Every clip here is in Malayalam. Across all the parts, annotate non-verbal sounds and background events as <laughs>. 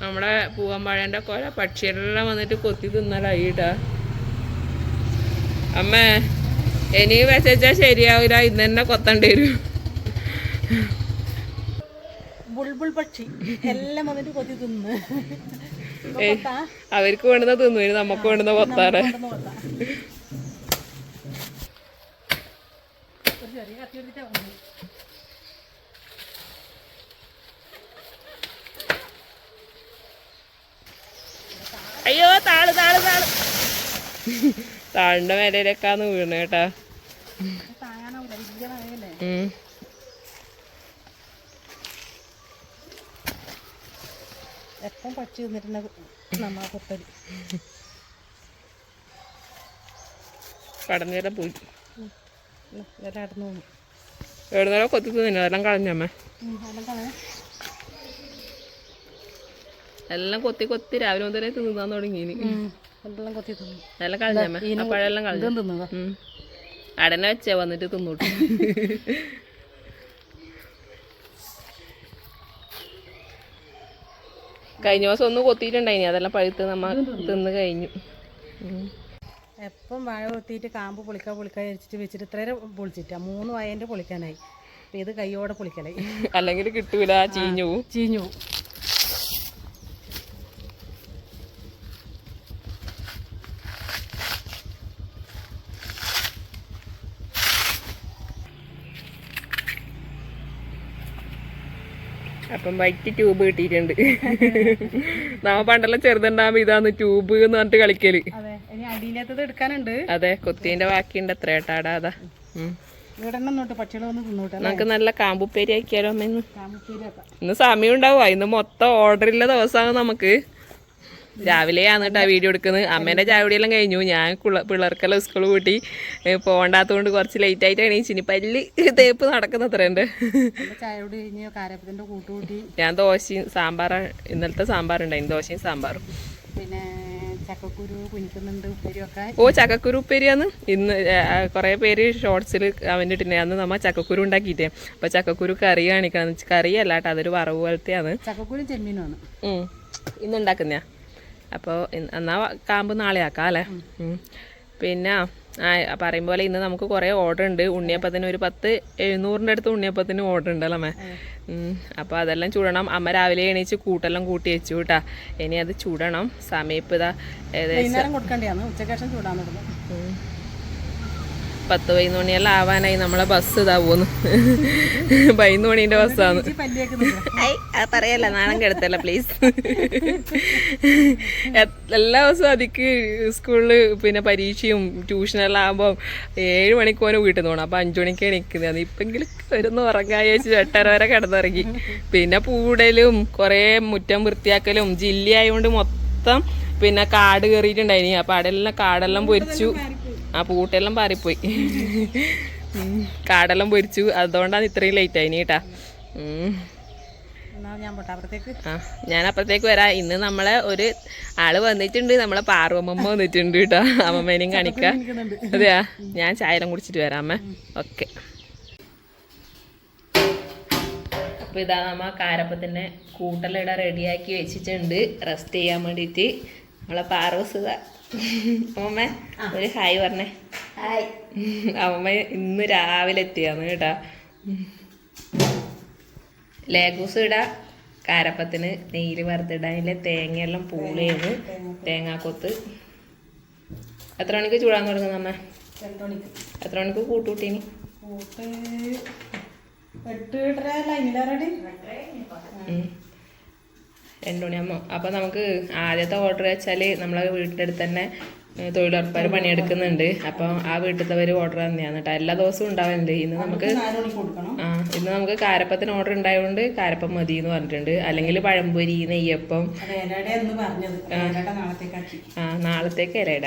നമ്മുടെ പൂവമ്പഴന്റെ കൊല പക്ഷികളെല്ലാം വന്നിട്ട് കൊത്തി തിന്നലായി കേട്ടാ അമ്മേ ഇനി വിശച്ചാൽ ശരിയാവില്ല ഇന്ന് തന്നെ കൊത്തേണ്ടി വരും. ബുൾബുൾ പക്ഷി എല്ലാം വന്നിട്ട് കൊത്തി തിന്ന്? അവർക്ക് വേണ്ടുന്ന തിന്നു നമുക്ക് വേണ്ടുന്ന കൊത്താണ് കൊണ്ടുവന്ന് കൊത്താം. ഒരു ചെറിയ കത്തി എടുത്തിട്ടാ വന്നത്. അയ്യോ താൾ താൾ താൾ. താഴിന്റെ മേലയിലേക്കാന്ന് വീണ് കേട്ടാ. എപ്പം പക്ഷി തിന്നിട്ടുണ്ടെങ്കിൽ നമ്മ കൊത്തൽ കടന്നേരം പോയി. എല്ലാം എവിടുന്നേരം കൊത്തി തിന്നു അതെല്ലാം കളഞ്ഞമ്മേ അതെന്താണ് എല്ലാം കൊത്തി കൊത്തി രാവിലെ മുതലേ തിന്നാൻ തുടങ്ങി എല്ലാം കൊത്തി തിന്നു. എല്ലാം കളഞ്ഞമ്മേ. ആ പഴമെല്ലാം കളഞ്ഞു. തിന്നതാ. അടനെ വെച്ചേ വന്നിട്ട് തിന്നോട്ടു. കഴിഞ്ഞ ദിവസം ഒന്ന് കൊത്തിയിട്ടുണ്ടായിനി. അതെല്ലാം പഴുത്ത് നമ്മ തിന്ന്. കഴിഞ്ഞു. എപ്പം വാഴ കൊത്തിയിട്ട് കാമ്പ് പൊളിക്കാൻ പൊളിക്കാൻ വെച്ചിട്ട് വെച്ചിട്ട് ഇത്രയും പൊളിച്ചിട്ടാ. മൂന്ന് വയന്റെ പൊളിക്കാനായി. അപ്പം ഇത് കൈയോടെ പൊളിക്കലായി. അല്ലെങ്കിൽ കിട്ടൂല ചീഞ്ഞു പോവും. ചീഞ്ഞു അപ്പം വൈറ്റ് ട്യൂബ് കിട്ടിയിട്ടുണ്ട്. നമ്മ പണ്ടെല്ലാം ചെറുതുണ്ടാകുമ്പോ ഇതാന്ന് ട്യൂബ് എന്ന് പറഞ്ഞിട്ട് കളിക്കൽ. എടുക്കാനുണ്ട്. അതെ കൊത്തിന്റെ ബാക്കിയുണ്ട് എത്ര ഏട്ടാടാ അതാ. നമുക്ക് നല്ല കാമ്പുപ്പേരി ആക്കിയാലോ അമ്മ ഇന്ന്? സമയം ഉണ്ടാവുക ഇന്ന് മൊത്തം ഓർഡർ ഇല്ല ദിവസമാണ് നമുക്ക്. രാവിലെയാണ് കേട്ടോ വീഡിയോ എടുക്കുന്നത്. അമ്മേന്റെ ചാവടിയെല്ലാം കഴിഞ്ഞു. ഞാൻ കുള പിള്ളേർക്കെല്ലാം സ്കൂൾ കൂട്ടി പോകണ്ടാത്തത് പോകണ്ടാത്തതുകൊണ്ട് കുറച്ച് ലേറ്റ് ആയിട്ട് എണീച്ചു. ഇനി പല്ല് തേപ്പ് നടക്കുന്ന അത്ര ഉണ്ട് ഞാൻ ദോശയും സാമ്പാറാണ് ഇന്നലത്തെ സാമ്പാറുണ്ടായിരുന്നു ദോശയും സാമ്പാറും. പിന്നെ ഓ ചക്കക്കുരു ഉപ്പേരിയാന്ന് ഇന്ന് കുറേ പേര് ഷോർട്സിൽ അവന്റെ ഇട്ടിനെ അന്ന് നമ്മ ചക്കക്കുരു ഉണ്ടാക്കിയിട്ടേ. അപ്പൊ ചക്കക്കുരു കറി കാണിക്കണം. കറിയല്ല കേട്ടോ അതൊരു വറവ് പോലത്തെയാണ്. ചക്കക്കുരു ചെമ്മീനാണ്. ഇന്ന് ഉണ്ടാക്കുന്നയാ? അപ്പോൾ എന്നാ കാമ്പ് നാളെ ആക്കാം അല്ലേ? പിന്നെ ആ പറയും പോലെ ഇന്ന് നമുക്ക് കുറേ ഓർഡർ ഉണ്ട്. ഉണ്ണിയപ്പത്തിന് ഒരു പത്ത് എഴുന്നൂറിന്റെ അടുത്ത് ഉണ്ണിയപ്പത്തിന് ഓർഡർ ഉണ്ടല്ലോ അമ്മേ? അപ്പോൾ അതെല്ലാം ചൂടണം. അമ്മ രാവിലെ എണീച്ച് കൂട്ടെല്ലാം കൂട്ടി വെച്ചു കേട്ടാ ഇനി അത് ചൂടണം. സമയം ഇപ്പോൾ ഇതാ ഏകദേശം പത്ത് പതിനൊന്ന് മണിയെല്ലാം ആവാനായി നമ്മളെ ബസ് ഇതാ പോന്നു പതിനൊന്ന് മണീന്റെ ബസ്സാണ് അത് പറയല്ല നാണം കെടുത്തല്ല പ്ലീസ് എല്ലാ ദിവസവും അതിക്ക് സ്കൂളിൽ പിന്നെ പരീക്ഷയും ട്യൂഷനെല്ലാം ആകുമ്പോൾ ഏഴ് മണിക്ക് പോലും വീട്ടിൽ നിന്ന് പോകണം അപ്പോൾ അഞ്ചു മണിക്ക് നിൽക്കുന്നത് ഇപ്പെങ്കിലും വരുന്ന ഉറങ്ങാൻ ചോദിച്ചു എട്ടര വരെ കിടന്നിറങ്ങി. പിന്നെ പൂടലും കുറേ മുറ്റം വൃത്തിയാക്കലും ജില്ലയായതുകൊണ്ട് മൊത്തം പിന്നെ കാട് കയറിയിട്ടുണ്ടായിനി അപ്പോൾ അവിടെല്ലാം കാടെല്ലാം പൊരിച്ചു. ആ പൂട്ടെല്ലാം പാറിപ്പോയി. കാടെല്ലാം പൊരിച്ചു. അതുകൊണ്ടാണ് ഇത്രയും ലേറ്റ് ആയിനി കേട്ടാ. ഞാൻ അപ്പത്തേക്ക് അപ്പുറത്തേക്ക്? വരാം. ഇന്ന് നമ്മളെ ഒരു ആൾ വന്നിട്ടുണ്ട്. നമ്മളെ പാർവമ്മ വന്നിട്ടുണ്ട് കേട്ടോ. അമ്മമ്മേനെയും കാണിക്കാം. അതെയാ? ഞാൻ ചായലം കുടിച്ചിട്ട് വരാം അമ്മ. ഓക്കെ. അപ്പോൾ ഇതാ നമ്മ കാരപ്പത്തിന്റെ കൂട്ടലിട റെഡിയാക്കി വെച്ചിട്ടുണ്ട്. റെസ്റ്റ് ചെയ്യാൻ വേണ്ടിയിട്ട്. നമ്മളെ പാറോസ് ഇതാ അമ്മമ്മ ഒരു ഹായ് പറഞ്ഞേ. ഹായ്. അമ്മമ്മ ഇന്ന് രാവിലെ എത്തിയാന്ന് കേട്ടാ. ലേഗൂസ് ഇടാ. കാരപ്പത്തിന് നെയ്യിൽ വറുത്തിടാനിലെ തേങ്ങയെല്ലാം പൂളിയത് തേങ്ങാക്കൊത്ത്. എത്ര മണിക്ക് ചൂടാൻ തുടങ്ങുന്ന അമ്മ? എത്ര മണിക്ക് കൂട്ടുകൂട്ടീനി? കൂട്ട് എട്ട് എട്ടര ലൈനിലാറടി രണ്ടു മണിയാകുമ്പോൾ അപ്പോൾ നമുക്ക് ആദ്യത്തെ ഓർഡർ വെച്ചാൽ നമ്മളെ വീട്ടിന്റെ അടുത്ത് തന്നെ തൊഴിലുറപ്പാർ പണിയെടുക്കുന്നുണ്ട്. അപ്പോൾ ആ വീട്ടിലത്തവർ ഓർഡർ തന്നെയാണ് കേട്ടോ എല്ലാ ദിവസവും ഉണ്ടാവുന്നുണ്ട് ഇന്ന് നമുക്ക് ആ ഇന്ന് നമുക്ക് കാരപ്പത്തിന് ഓർഡർ ഉണ്ടായതുകൊണ്ട് കാരപ്പം മതി എന്ന് പറഞ്ഞിട്ടുണ്ട്. അല്ലെങ്കിൽ പഴംപൊരി നെയ്യപ്പം. ആ. നാളത്തേക്ക് ഇലയിട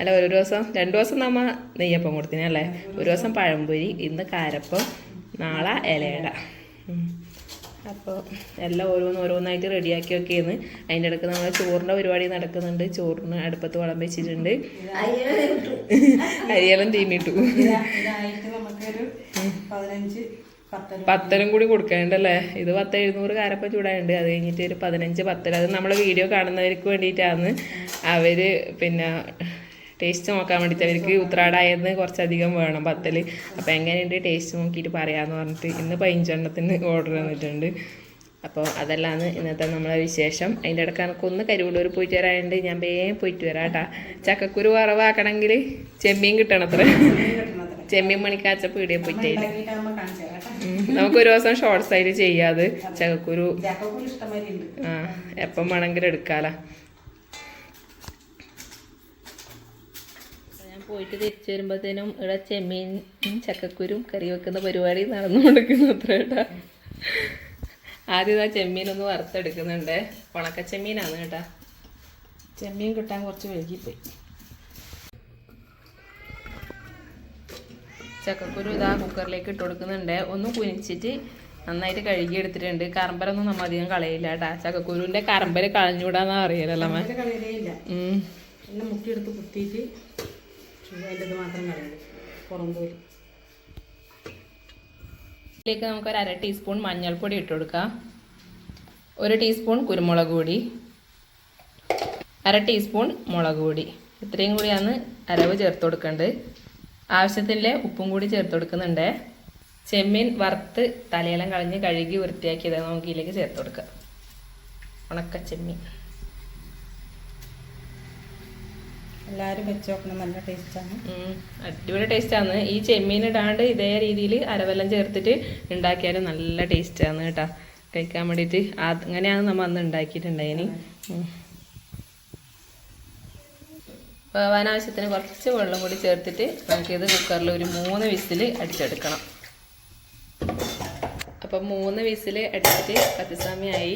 അല്ല ഒരു ദിവസം രണ്ടു ദിവസം നമ്മ നെയ്യപ്പം കൊടുത്തിനല്ലേ ഒരു ദിവസം പഴംപൊരി ഇന്ന് കാരപ്പം നാളെ ഇലയിട അപ്പോൾ എല്ലാം ഓരോന്ന് ഓരോന്നായിട്ട് റെഡിയാക്കി വെക്കുകയെന്ന് അതിന്റെ ഇടയ്ക്ക് നമ്മളെ ചോറിന്റെ പരിപാടി നടക്കുന്നുണ്ട്. ചോറിന് അടുപ്പത്ത് വളം വെച്ചിട്ടുണ്ട്. അരിയെല്ലാം തീമിട്ടു. പത്തലും കൂടി കൊടുക്കാനുണ്ടല്ലേ? ഇത് പത്ത് എഴുന്നൂറ് കാരപ്പം ചൂടായുണ്ട് അത് കഴിഞ്ഞിട്ട് ഒരു പതിനഞ്ച് പത്തൽ അത് നമ്മളെ വീഡിയോ കാണുന്നവർക്ക് വേണ്ടിയിട്ടാണ് അവർ പിന്നെ ടേസ്റ്റ് നോക്കാൻ വേണ്ടിയിട്ട് അവർക്ക് ഉത്രാടായെന്ന് കുറച്ചധികം വേണം പത്തൽ. അപ്പോൾ എങ്ങനെയുണ്ട് ടേസ്റ്റ് നോക്കിയിട്ട് പറയാമെന്ന് പറഞ്ഞിട്ട് ഇന്ന് പതിനഞ്ചെണ്ണത്തിന് ഓർഡർ തന്നിട്ടുണ്ട്. അപ്പോൾ അതെല്ലാം ഇന്നത്തെ നമ്മളെ വിശേഷം. അതിന്റെ ഇടയ്ക്ക് എനിക്കൊന്ന് കരുവള്ളൂർ പോയിട്ട് വരാനുണ്ട്. ഞാൻ വേഗം പോയിട്ട് വരാം കേട്ടാ. ചക്കക്കുരു വറവാക്കണമെങ്കിൽ ചെമ്മീൻ കിട്ടണം അത്ര ചെമ്മീൻ മണിക്കാച്ച പീടിയെ പോയിട്ട്. നമുക്ക് ഒരു ദിവസം ഷോർട്സ് ആയിട്ട് ചെയ്യാതെ ചക്കക്കുരു ആ എപ്പം വേണമെങ്കിലും എടുക്കാല. പോയിട്ട് തിരിച്ചു വരുമ്പോഴത്തേനും ഇവിടെ ചെമ്മീൻ ചക്കക്കുരും കറി വെക്കുന്ന പരിപാടി നടന്നു കൊടുക്കുന്നു അത്ര കേട്ടാ. ആദ്യം ആ ചെമ്മീനൊന്ന് വറുത്തെടുക്കുന്നുണ്ട്. ഉണക്ക ചെമ്മീനാണ് കേട്ടാ. ചെമ്മീൻ കിട്ടാൻ കുറച്ച് വൈകിപ്പോയി. ചക്കക്കുരു ഇതാ കുക്കറിലേക്ക് ഇട്ട് കൊടുക്കുന്നുണ്ട്. ഒന്ന് കുനിച്ചിട്ട് നന്നായിട്ട് കഴുകി എടുത്തിട്ടുണ്ട് കറമ്പരൊന്നും നമ്മൾ അധികം കളയില്ല കേട്ടാ. ചക്കക്കുരുവിന്റെ കറമ്പര് കളഞ്ഞൂടാന്നാ അറിയില്ലല്ലോ മുക്കിയെടുത്ത് കുത്തിയിട്ട് അതിന്റെ മാത്രം കളയുള്ളൂ ഇതിലേക്ക് നമുക്ക് ഒരു അര ടീസ്പൂൺ മഞ്ഞൾപ്പൊടി ഇട്ട് കൊടുക്കാം. ഒരു ടീസ്പൂൺ കുരുമുളക് പൊടി. അര ടീസ്പൂൺ മുളക് പൊടി. ഇത്രയും കൂടിയാണ് അരവ് ചേർത്ത് കൊടുക്കേണ്ടത് ആവശ്യത്തിന്റെ ഉപ്പും കൂടി ചേർത്ത് കൊടുക്കുന്നുണ്ട്. ചെമ്മീൻ വറുത്ത് തലയെല്ലാം കളഞ്ഞ് കഴുകി വൃത്തിയാക്കിയത് നമുക്ക് ഇതിലേക്ക് ചേർത്ത് കൊടുക്കാം. ഉണക്ക ചെമ്മീൻ. എല്ലാവരും വെച്ച് നോക്കണം. നല്ല ടേസ്റ്റാണ്. അടിപൊളി ടേസ്റ്റാണ്. ഈ ചെമ്മീൻ ഇടാണ്ട് ഇതേ രീതിയിൽ അരവെല്ലാം ചേർത്തിട്ട് ഉണ്ടാക്കിയാലും നല്ല ടേസ്റ്റാണ് കേട്ടോ. കഴിക്കാൻ വേണ്ടിയിട്ട് അങ്ങനെയാണ് നമ്മൾ അന്ന് ഉണ്ടാക്കിയിട്ടുണ്ടായിന് വേവാനാവശ്യത്തിന് കുറച്ച് വെള്ളം കൂടി ചേർത്തിട്ട് നമുക്കിത് കുക്കറിൽ ഒരു മൂന്ന് വിസിൽ അടിച്ചെടുക്കണം. അപ്പം മൂന്ന് വിസിൽ അടിച്ചിട്ട് പത്ത് സമയമായി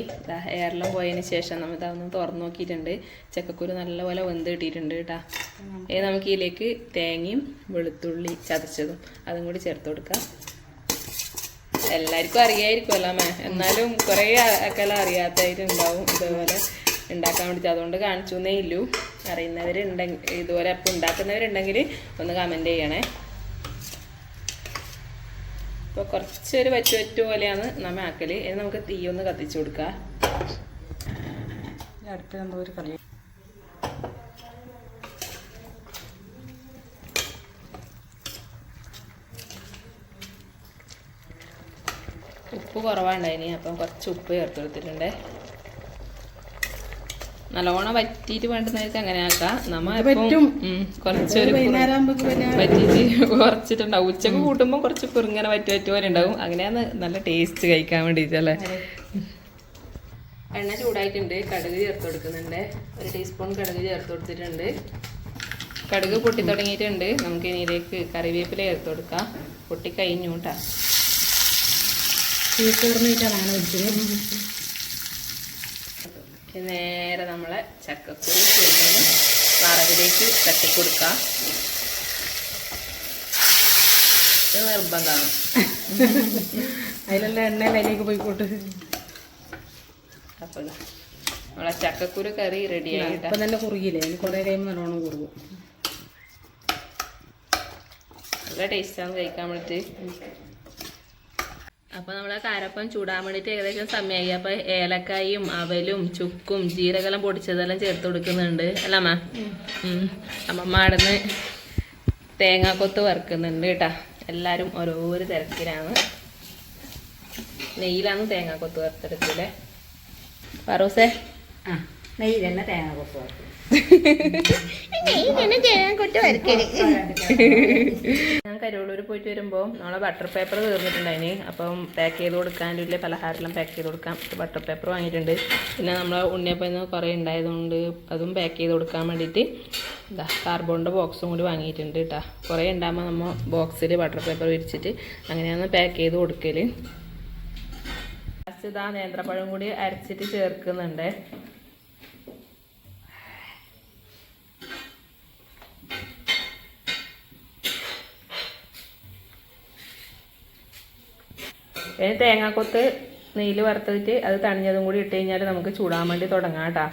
എയറെല്ലാം പോയതിന് ശേഷം നമ്മൾ ഇതൊന്ന് തുറന്നു നോക്കിയിട്ടുണ്ട്. ചക്കക്കുരു നല്ലപോലെ വെന്ത് കിട്ടിയിട്ടുണ്ട് കേട്ടോ. ഇനി നമുക്ക് ഇതിലേക്ക് തേങ്ങയും വെളുത്തുള്ളി ചതച്ചതും അതും കൂടി ചേർത്ത് കൊടുക്കാം. എല്ലാവർക്കും അറിയായിരിക്കുമല്ലോ മേ എന്നാലും കുറേ ആൾക്കെല്ലാം അറിയാത്തവരുണ്ടാവും ഇതേപോലെ ഉണ്ടാക്കാൻ വേണ്ടിയിട്ട്. അതുകൊണ്ട് കാണിച്ചു എന്നേ ഇല്ലൂ. അറിയുന്നവരുണ്ടെങ്കിൽ ഇതുപോലെ അപ്പം ഉണ്ടാക്കുന്നവരുണ്ടെങ്കിൽ ഒന്ന് കമന്റ് ചെയ്യണേ. ഇപ്പോൾ കുറച്ചൊരു വറ്റു വറ്റു പോലെയാണ് നമ്മ ആക്കൽ ഇനി നമുക്ക് തീ ഒന്ന് കത്തിച്ചു കൊടുക്കാം. അടുപ്പിൽ എന്തോ ഒരു കളി ഉപ്പ് കുറവാണ്ടായിനി അപ്പം കുറച്ച് ഉപ്പ് ചേർത്ത് കൊടുത്തിട്ടുണ്ട്. നല്ലോണം വറ്റിയിട്ട് വേണ്ടുന്നവർക്ക് അങ്ങനെ ആക്കാം നമ്മ പറ്റും. കുറച്ചൊരു ആകുമ്പോൾ <laughs> കുറച്ചിട്ടുണ്ടാവും. ഉച്ചയ്ക്ക് കൂട്ടുമ്പോൾ കുറച്ച് കുറുങ്ങനെ വറ്റി വറ്റി പോലെ ഉണ്ടാവും. അങ്ങനെയാണ് നല്ല ടേസ്റ്റ് കഴിക്കാൻ വേണ്ടിയിട്ടല്ലേ എണ്ണ ചൂടായിട്ടുണ്ട്. കടുക് ചേർത്ത് കൊടുക്കുന്നുണ്ട്. ഒരു ടീസ്പൂൺ കടുക് ചേർത്ത് കൊടുത്തിട്ടുണ്ട്. കടുക് പൊട്ടി തുടങ്ങിയിട്ടുണ്ട്. നമുക്ക് ഇതിലേക്ക് കറിവേപ്പില ചേർത്ത് കൊടുക്കാം. പൊട്ടി കഴിഞ്ഞു കേട്ടാ തീർന്നിട്ടാണ് അങ്ങനെ വെച്ചത്. നേരെ നമ്മളെ ചക്കക്കുരു വറവിലേക്ക് തട്ടിക്കൊടുക്കാം ഇത് നിർബന്ധമാണ്. അതിലെല്ലാം എണ്ണ അതിലേക്ക് പോയിക്കോട്ട്. അപ്പോൾ നമ്മളെ ചക്കക്കുരു കറി റെഡി ആയിട്ട് ഇപ്പം തന്നെ കുറുകിയില്ലേ? അതിന് കുറേ കഴിയുമ്പോൾ നല്ലോണം കുറുകും. നല്ല ടേസ്റ്റാണ് കഴിക്കാൻ വേണ്ടിയിട്ട് അപ്പോൾ നമ്മളെ കാരപ്പം ചൂടാൻ വേണ്ടിയിട്ട് ഏകദേശം സമയമായി അപ്പോൾ ഏലക്കായും അവലും ചുക്കും ജീരകെല്ലാം പൊടിച്ചതെല്ലാം ചേർത്ത് കൊടുക്കുന്നുണ്ട്. അല്ല അമ്മ? ഉം. അമ്മമ്മ അവിടുന്ന് തേങ്ങാക്കൊത്ത് വറുക്കുന്നുണ്ട് കേട്ടാ. എല്ലാവരും ഓരോരോ തിരക്കിലാണ്. നെയ്യിലാണ് തേങ്ങാക്കൊത്ത് വറുത്തെടുക്കില്ലേ പറൂസേ ആ. നെയ്യ് തന്നെ തേങ്ങ കൊത്തു ഞാൻ കരുവള്ളൂർ പോയിട്ട് വരുമ്പോൾ നമ്മളെ ബട്ടർ പേപ്പർ തീർന്നിട്ടുണ്ടായിന്. അപ്പം പാക്ക് ചെയ്ത് കൊടുക്കാനുള്ള പലഹാരമെല്ലാം പാക്ക് ചെയ്ത് കൊടുക്കാം. ബട്ടർ പേപ്പർ വാങ്ങിയിട്ടുണ്ട്. പിന്നെ നമ്മളെ ഉണ്ണിയപ്പം കുറേ ഉണ്ടായതുകൊണ്ട് അതും പാക്ക് ചെയ്ത് കൊടുക്കാൻ വേണ്ടിയിട്ട് ഇതാ കാർബോണിന്റെ ബോക്സും കൂടി വാങ്ങിയിട്ടുണ്ട് കേട്ടോ കുറേ ഉണ്ടാകുമ്പോൾ നമ്മൾ ബോക്സിൽ ബട്ടർ പേപ്പർ വിരിച്ചിട്ട് അങ്ങനെയാണ് പാക്ക് ചെയ്ത് കൊടുക്കൽ ലാസ്റ്റ് ഇതാ നേന്ത്രപ്പഴം കൂടി അരച്ചിട്ട് ചേർക്കുന്നുണ്ട്. ഇനി തേങ്ങാക്കൊത്ത് നെയ്യിൽ വറുത്തിട്ട് അത് തണിഞ്ഞതും കൂടി ഇട്ട് കഴിഞ്ഞാൽ നമുക്ക് ചൂടാൻ വേണ്ടി തുടങ്ങാം കേട്ടോ.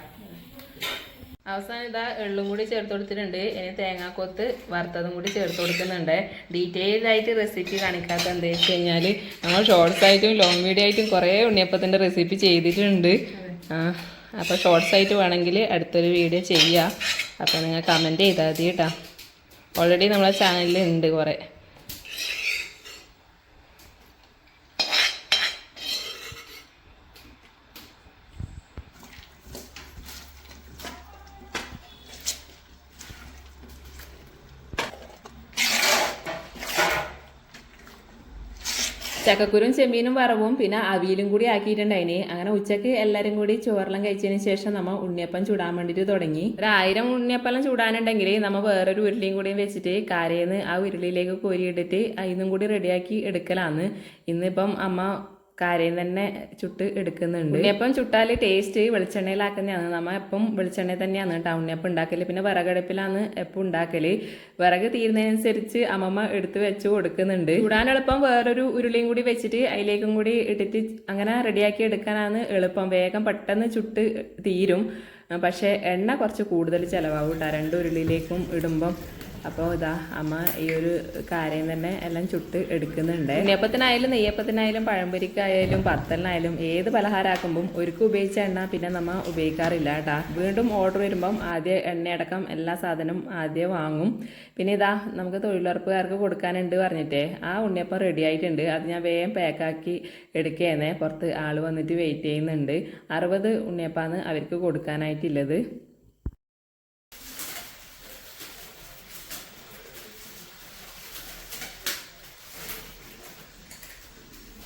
അവസാനം ഇതാ എള്ളും കൂടി ചേർത്ത് കൊടുത്തിട്ടുണ്ട്. ഇനി തേങ്ങാക്കൊത്ത് വറുത്തതും കൂടി ചേർത്ത് കൊടുക്കുന്നുണ്ട്. ഡീറ്റെയിൽഡ് ആയിട്ട് റെസിപ്പി കാണിക്കാത്ത എന്താ വെച്ച് കഴിഞ്ഞാൽ നമ്മൾ ഷോർട്സ് ആയിട്ടും ലോങ് വീഡിയോ ആയിട്ടും കുറേ ഉണ്ണിയപ്പത്തിന്റെ റെസിപ്പി ചെയ്തിട്ടുണ്ട്. അപ്പോൾ ഷോർട്സ് ആയിട്ട് വേണമെങ്കിൽ അടുത്തൊരു വീഡിയോ ചെയ്യാം. അപ്പോൾ നിങ്ങൾ കമന്റ് ചെയ്താൽ മതി കേട്ടോ. ഓൾറെഡി നമ്മളെ ചാനലിൽ ഉണ്ട് കുറേ. ചക്കക്കുരും ചെമ്മീനും വറവും പിന്നെ അവിയലും കൂടി ആക്കിയിട്ടുണ്ടായിന്. അങ്ങനെ ഉച്ചയ്ക്ക് എല്ലാരും കൂടി ചോറെല്ലാം കഴിച്ചതിന് ശേഷം നമ്മൾ ഉണ്ണിയപ്പം ചൂടാൻ വേണ്ടിയിട്ട് തുടങ്ങി. ഒരു ആയിരം ഉണ്ണിയപ്പം ചൂടാനുണ്ടെങ്കിൽ നമ്മൾ വേറൊരു ഉരുളിയും കൂടിയും വെച്ചിട്ട് കാരേന്ന് ആ ഉരുളിയിലേക്ക് കോരിയിട്ടിട്ട് അതിനും കൂടി റെഡിയാക്കി എടുക്കലാന്ന്. ഇന്നിപ്പം അമ്മ കാരയിൽ തന്നെ ചുട്ട് എടുക്കുന്നുണ്ട്. ഉണ്ണിയപ്പം ചുട്ടാൽ ടേസ്റ്റ് വെളിച്ചെണ്ണയിലാക്കുന്നതാണ്. നമ്മൾ എപ്പം വെളിച്ചെണ്ണയിൽ തന്നെയാണ് കേട്ടോ ഉണ്ണിയപ്പം ഉണ്ടാക്കൽ. പിന്നെ വിറകടുപ്പിലാണ് എപ്പം ഉണ്ടാക്കൽ. വിറക് തീരുന്നതിനനുസരിച്ച് അമ്മമ്മ എടുത്ത് വെച്ച് കൊടുക്കുന്നുണ്ട്. ചൂടാൻ എളുപ്പം വേറൊരു ഉരുളിയും കൂടി വെച്ചിട്ട് അതിലേക്കും കൂടി ഇട്ടിട്ട് അങ്ങനെ റെഡിയാക്കി എടുക്കാനാണ് എളുപ്പം. വേഗം പെട്ടെന്ന് ചുട്ട് തീരും. പക്ഷേ എണ്ണ കുറച്ച് കൂടുതൽ ചിലവാകും കേട്ടോ രണ്ട് ഉരുളിയിലേക്കും ഇടുമ്പം. അപ്പോൾ ഇതാ അമ്മ ഈ ഒരു കാര്യം തന്നെ എല്ലാം ചുട്ട് എടുക്കുന്നുണ്ട്. ഉണ്ണിയപ്പത്തിനായാലും നെയ്യപ്പത്തിനായാലും പഴംപൊരിക്കായാലും പത്തലിനായാലും ഏത് പലഹാരമാക്കുമ്പം ഒരുക്കും ഉപയോഗിച്ച എണ്ണ പിന്നെ നമ്മൾ ഉപയോഗിക്കാറില്ല കേട്ടാ. വീണ്ടും ഓർഡർ വരുമ്പം ആദ്യം എണ്ണയടക്കം എല്ലാ സാധനവും ആദ്യം വാങ്ങും. പിന്നെ ഇതാ നമുക്ക് തൊഴിലുറപ്പുകാർക്ക് കൊടുക്കാനുണ്ട് പറഞ്ഞിട്ടേ. ആ ഉണ്ണിയപ്പം റെഡി ആയിട്ടുണ്ട്. അത് ഞാൻ വേഗം പാക്കാക്കി എടുക്കുകയെന്നേ പുറത്ത് ആൾ വന്നിട്ട് വെയിറ്റ് ചെയ്യുന്നുണ്ട്. അറുപത് ഉണ്ണിയപ്പാണ് അവർക്ക് കൊടുക്കാനായിട്ടുള്ളത്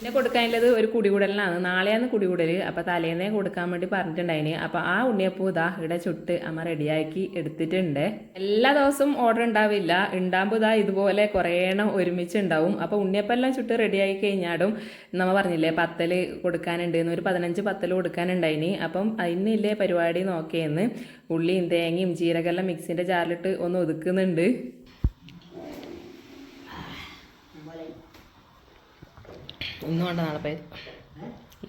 പിന്നെ കൊടുക്കാനുള്ളത് ഒരു കുടികൂടലിനാണ്. നാളെയാണ് കുടികൂടൽ അപ്പോൾ തലേന്നേ കൊടുക്കാൻ വേണ്ടി പറഞ്ഞിട്ടുണ്ടായിന്. അപ്പോൾ ആ ഉണ്ണിയപ്പൂ ഇതാ ഇവിടെ ചുട്ട് അമ്മ റെഡിയാക്കി എടുത്തിട്ടുണ്ട്. എല്ലാ ദിവസവും ഓർഡർ ഉണ്ടാവില്ല. ഉണ്ടാകുമ്പോൾ ഇതാ ഇതുപോലെ കുറേ എണ്ണം ഒരുമിച്ച് ഉണ്ടാവും അപ്പോൾ ഉണ്ണിയപ്പെല്ലാം ചുട്ട് റെഡിയായി കഴിഞ്ഞാടും നമ്മ പറഞ്ഞില്ലേ പത്തൽ കൊടുക്കാനുണ്ട് ഒരു പതിനഞ്ച് പത്തൽ കൊടുക്കാനുണ്ടായിന്. അപ്പം അതിനില്ലേ പരിപാടി നോക്കിയെന്ന്. ഉള്ളിയും തേങ്ങയും ജീരകെല്ലാം മിക്സിന്റെ ജാറിലിട്ട് ഒന്ന് ഒതുക്കുന്നുണ്ട്. ഇന്ന് വേണ്ട നാളെ പോയത്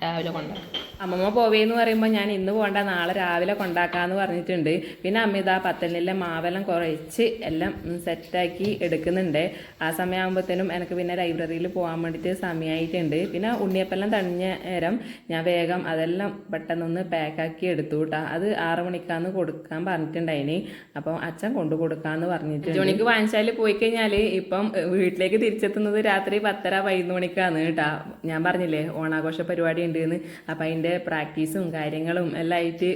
രാവിലെ കൊണ്ടാക്കാം അമ്മമ്മ പോവേന്ന് പറയുമ്പോൾ ഞാൻ ഇന്ന് പോകണ്ട നാളെ രാവിലെ കൊണ്ടാക്കാന്ന് പറഞ്ഞിട്ടുണ്ട്. പിന്നെ അമ്മ ഇതാ പത്തലിലെ മാവെല്ലാം കുറച്ച് എല്ലാം സെറ്റാക്കി എടുക്കുന്നുണ്ട്. ആ സമയമാകുമ്പോഴത്തേനും എനിക്ക് പിന്നെ ലൈബ്രറിയിൽ പോകാൻ വേണ്ടിയിട്ട് സമയമായിട്ടുണ്ട് പിന്നെ ഉണ്ണിയപ്പെല്ലാം തണിഞ്ഞ നേരം ഞാൻ വേഗം അതെല്ലാം പെട്ടെന്നൊന്ന് പാക്കാക്കി എടുത്തു കേട്ടോ അത് ആറ് മണിക്കാന്ന് കൊടുക്കാൻ പറഞ്ഞിട്ടുണ്ടായിനി. അപ്പം അച്ഛൻ കൊണ്ടു കൊടുക്കാന്ന് പറഞ്ഞിട്ടുണ്ട്. മണിക്ക് വാങ്ങിച്ചാൽ പോയി കഴിഞ്ഞാൽ ഇപ്പം വീട്ടിലേക്ക് തിരിച്ചെത്തുന്നത് രാത്രി പത്തര പതിനൊന്ന് മണിക്കാണ് കേട്ടാ ഞാൻ പറഞ്ഞില്ലേ ഓണാഘോഷ പരിപാടി ഉണ്ട് എന്ന് അപ്പം അതിന്റെ പ്രാക്ടീസും കാര്യങ്ങളും എല്ലാം ആയിട്ട്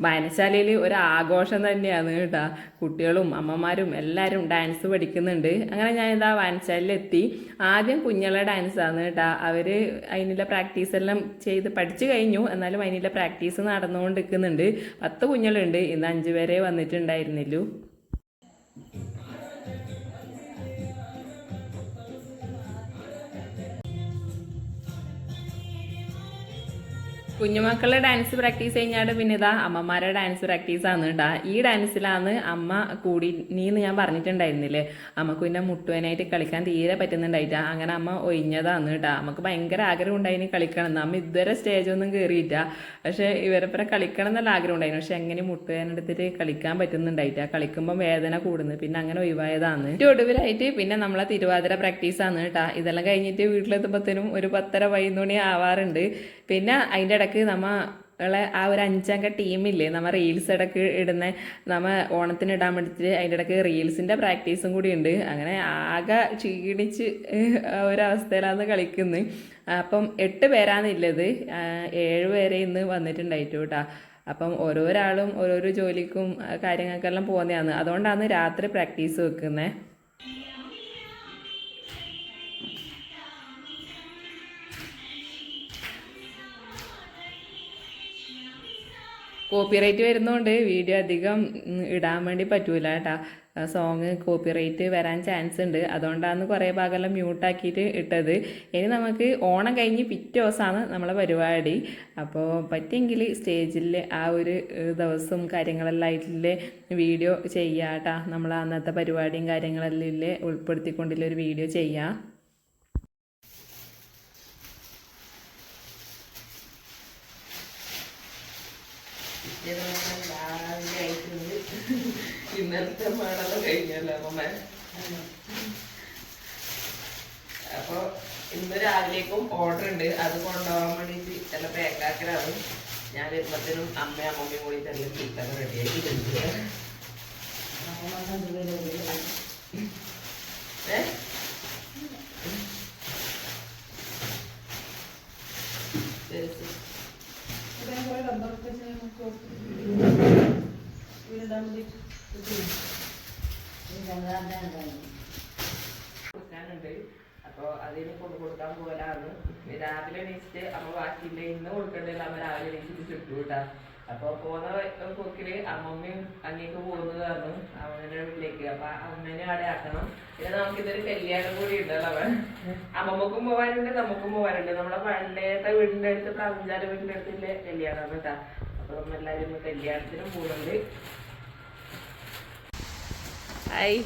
വായനശാലയിൽ ഒരു ആഘോഷം തന്നെയാണ് കേട്ടോ. കുട്ടികളും അമ്മമാരും എല്ലാവരും ഡാൻസ് പഠിക്കുന്നുണ്ട്. അങ്ങനെ ഞാൻ ഇതാ വായനശാലയിലെത്തി. ആദ്യം കുഞ്ഞുള്ള ഡാൻസാണ് കേട്ടോ. അവർ അതിനുള്ള പ്രാക്ടീസ് എല്ലാം ചെയ്ത് പഠിച്ചു കഴിഞ്ഞു. എന്നാലും അതിനുള്ള പ്രാക്ടീസ് നടന്നുകൊണ്ടിരിക്കുന്നുണ്ട്. പത്ത് കുഞ്ഞുങ്ങളുണ്ട്. ഇന്ന് അഞ്ച് പേരെ വന്നിട്ടുണ്ടായിരുന്നില്ലു കുഞ്ഞുമക്കളുടെ ഡാൻസ് പ്രാക്ടീസ് കഴിഞ്ഞാൽ പിന്നെ ഇതാ അമ്മമാരുടെ ഡാൻസ് പ്രാക്ടീസ് ആണ് കേട്ടാ ഈ ഡാൻസിലാണ് അമ്മ കൂടി നീന്ന് ഞാൻ പറഞ്ഞിട്ടുണ്ടായിരുന്നില്ലേ? അമ്മയ്ക്ക് പിന്നെ മുട്ടുവനായിട്ട് കളിക്കാൻ തീരെ പറ്റുന്നുണ്ടായിട്ടാ. അങ്ങനെ അമ്മ ഒഴിഞ്ഞതാണ് കേട്ടാ നമുക്ക് ഭയങ്കര ആഗ്രഹം ഉണ്ടായിന് കളിക്കണം. എന്ന് അമ്മ ഇതുവരെ സ്റ്റേജ് ഒന്നും കയറിയില്ല പക്ഷെ ഇവരെപ്പറ കളിക്കണം എന്നുള്ള ആഗ്രഹം ഉണ്ടായിരുന്നു പക്ഷെ എങ്ങനെ മുട്ടുവേനെടുത്തിട്ട് കളിക്കാൻ പറ്റുന്നുണ്ടായിട്ടാ. കളിക്കുമ്പോൾ വേദന കൂടുന്നു. പിന്നെ അങ്ങനെ ഒഴിവായതാണ്. ഒടുവിലായിട്ട് പിന്നെ നമ്മളെ തിരുവാതിര പ്രാക്ടീസ് ആണ് കേട്ടാ ഇതെല്ലാം കഴിഞ്ഞിട്ട് വീട്ടിലെത്തുമ്പോഴത്തേനും ഒരു പത്തര പതിനൊന്ന് മണി ആവാറുണ്ട്. പിന്നെ അതിന്റെ ഇടയ്ക്ക് നമ്മ ളെ ആ ഒരു അഞ്ചംഗ ടീമില്ലേ നമ്മ റീൽസ് ഇടയ്ക്ക് ഇടുന്ന നമ്മ ഓണത്തിന് ഇടാൻ വേണ്ടിയിട്ട് അതിന്റെ ഇടയ്ക്ക് റീൽസിന്റെ പ്രാക്ടീസും കൂടി ഉണ്ട്. അങ്ങനെ ആകെ ക്ഷീണിച്ച് ഒരവസ്ഥയിലാണ് കളിക്കുന്നത് അപ്പം എട്ട് പേരാണില്ലത് ഏഴുപേരെ ഏഴ് പേരെ ഇന്ന് വന്നിട്ടുണ്ടായിട്ടു കേട്ടോ അപ്പം ഓരോരാളും ഓരോരോ ജോലിക്കും കാര്യങ്ങൾക്കെല്ലാം പോകുന്നതാണ്. അതുകൊണ്ടാണ് രാത്രി പ്രാക്ടീസ് വെക്കുന്നത് കോപ്പിറൈറ്റ് വരുന്നതുകൊണ്ട് വീഡിയോ അധികം ഇടാൻ വേണ്ടി പറ്റൂല കേട്ടാ. സോങ് കോപ്പിറൈറ്റ് വരാൻ ചാൻസ് ഉണ്ട്. അതുകൊണ്ടാണ് കുറേ ഭാഗമെല്ലാം മ്യൂട്ടാക്കിയിട്ട് ഇട്ടത്. ഇനി നമുക്ക് ഓണം കഴിഞ്ഞ് പിറ്റേ ദിവസമാണ് നമ്മളെ പരിപാടി. അപ്പോൾ പറ്റിയെങ്കിൽ സ്റ്റേജിൽ ആ ഒരു ദിവസവും കാര്യങ്ങളെല്ലാം ആയിട്ടുള്ള വീഡിയോ ചെയ്യാം കേട്ടാ. നമ്മൾ അന്നത്തെ പരിപാടിയും കാര്യങ്ങളെല്ലാം ഇല്ലേ ഉൾപ്പെടുത്തിക്കൊണ്ടുള്ള ഒരു വീഡിയോ ചെയ്യാം. ഇന്നലത്തെ മേളെല്ലാം കഴിഞ്ഞല്ലോ ഇന്ന് രാവിലേക്കും ഓർഡർ ഉണ്ട് അത് കൊണ്ടുപോകാൻ വേണ്ടിട്ട് എല്ലാം പാക്കാക്കലാണ് ഞാൻ വരുമ്പത്തിനും അമ്മയും അമ്മമ്മയും കൂടി തന്നെ ചിക്കൻ റെഡി ആക്കിയിട്ടുണ്ട് ഏ അപ്പോൾ അതിന് കൊണ്ടു കൊടുക്കാൻ പോകലാണ് രാവിലെ എണീച്ചിട്ട് അമ്മ ബാക്കിയില്ല ഇന്ന് കൊടുക്കണ്ടല്ലോ അമ്മ രാവിലെ എണീച്ചിട്ട് ചുട്ടു കൂട്ടാ അപ്പൊ പോകുന്ന പോക്കിൽ അമ്മമ്മയും അങ്ങേക്ക് പോകുന്നത് കാരണം അമ്മേന്റെ വീട്ടിലേക്ക് അപ്പൊ അമ്മേനെ അവിടെ ആക്കണം. പിന്നെ നമുക്ക് ഇതൊരു കല്യാണം കൂടി ഉണ്ടല്ലോ അവൻ. അമ്മമ്മക്കും പോവാനുണ്ട് നമുക്കും പോവാനുണ്ട്. നമ്മളെ പണ്ടേത്തെ വീടിന്റെ അടുത്ത് പ്രാഞ്ചാല വീടിന്റെ അടുത്തില്ലേ കല്യാണം കേട്ടാ? അപ്പൊ നമ്മളെല്ലാരും ഇന്ന് കല്യാണത്തിനും പോകുന്നുണ്ട് ഹായ്.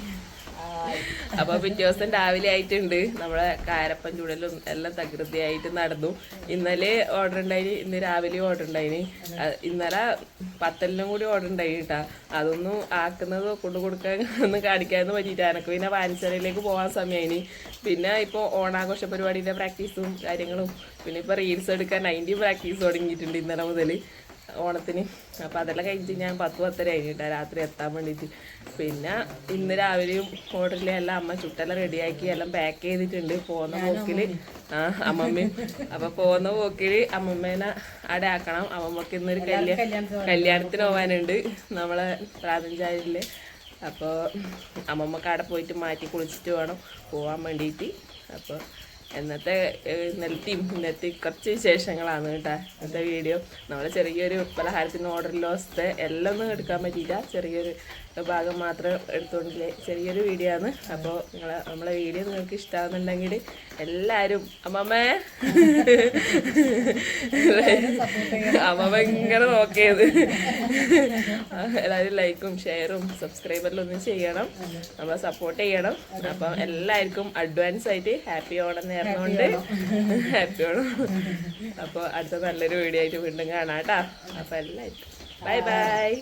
അപ്പൊ പിറ്റേ ദിവസം രാവിലെ ആയിട്ടുണ്ട്. നമ്മളെ കാരപ്പൻ ചൂടലും എല്ലാം തകൃതിയായിട്ട് നടന്നു. ഇന്നലെ ഓർഡർ ഉണ്ടായിന്. ഇന്ന് രാവിലെ ഓർഡർ ഉണ്ടായിന്. ഇന്നലെ പത്തലിനും കൂടി ഓർഡർ ഉണ്ടായി കേട്ടാ അതൊന്നും ആക്കുന്നത് കൊണ്ടു കൊടുക്കാൻ <laughs> ഒന്നും കാണിക്കാന്ന് പറ്റിയിട്ട് എനക്ക് പിന്നെ വാൻസരയിലേക്ക് പോകാൻ സമയമായിന് പിന്നെ ഇപ്പോൾ ഓണാഘോഷ പരിപാടിയുടെ പ്രാക്ടീസും കാര്യങ്ങളും. പിന്നെ ഇപ്പോൾ റീൽസ് എടുക്കാൻ അതിന്റെ പ്രാക്ടീസ് തുടങ്ങിയിട്ടുണ്ട് ഇന്നലെ മുതൽ ഓണത്തിന്. അപ്പം അതെല്ലാം കഴിഞ്ഞിട്ട് ഞാൻ പത്ത് പത്തര കഴിഞ്ഞിട്ടാ രാത്രി എത്താൻ വേണ്ടിയിട്ട് പിന്നെ ഇന്ന് രാവിലെയും ഹോട്ടലിലെ എല്ലാം അമ്മ ചുട്ടെല്ലാം റെഡിയാക്കി എല്ലാം പാക്ക് ചെയ്തിട്ടുണ്ട് പോകുന്ന പോക്കിൽ ആ അമ്മമ്മയും. അപ്പം പോകുന്ന പോക്കിൽ അമ്മമ്മേനെ അവിടെ ആക്കണം. അമ്മമ്മക്ക് ഇന്നൊരു കല്യാണം കല്യാണത്തിന് പോകാനുണ്ട്. നമ്മളെ പ്രാതഞ്ചാരിൽ അപ്പോൾ അമ്മമ്മക്ക് അവിടെ പോയിട്ട് മാറ്റി കുളിച്ചിട്ട് വേണം പോകാൻ വേണ്ടിയിട്ട് അപ്പോൾ ഇന്നത്തെ നെൽത്തി ഇന്നത്തെ കുറച്ച് വിശേഷങ്ങളാണ് കേട്ടോ ഇന്നത്തെ വീഡിയോ. നമ്മൾ ചെറിയൊരു പലഹാരത്തിന് ഓർഡർ ലോസത്തെ എല്ലാം ഒന്നും എടുക്കാൻ പറ്റിയില്ല. ചെറിയൊരു ഭാഗം മാത്രം എടുത്തുകൊണ്ടില്ലേ ചെറിയൊരു വീഡിയോ ആണ്. അപ്പോൾ നിങ്ങൾ നമ്മളെ വീഡിയോ നിങ്ങൾക്ക് ഇഷ്ടമാകുന്നുണ്ടെങ്കിൽ എല്ലാവരും അമ്മമ്മേ അമ്മമ്മ ഇങ്ങനെ നോക്കിയത്. എല്ലാവരും ലൈക്കും ഷെയറും സബ്സ്ക്രൈബറിലും ഒന്നും ചെയ്യണം. നമ്മൾ സപ്പോർട്ട് ചെയ്യണം. അപ്പം എല്ലാവർക്കും അഡ്വാൻസ് ആയിട്ട് ഹാപ്പി ഓണം നേർന്നുകൊണ്ട് ഹാപ്പി ഓണം. അപ്പോൾ അടുത്ത നല്ലൊരു വീഡിയോ ആയിട്ട് വീണ്ടും കാണാം കേട്ടോ. അപ്പോൾ എല്ലാവർക്കും. Bye bye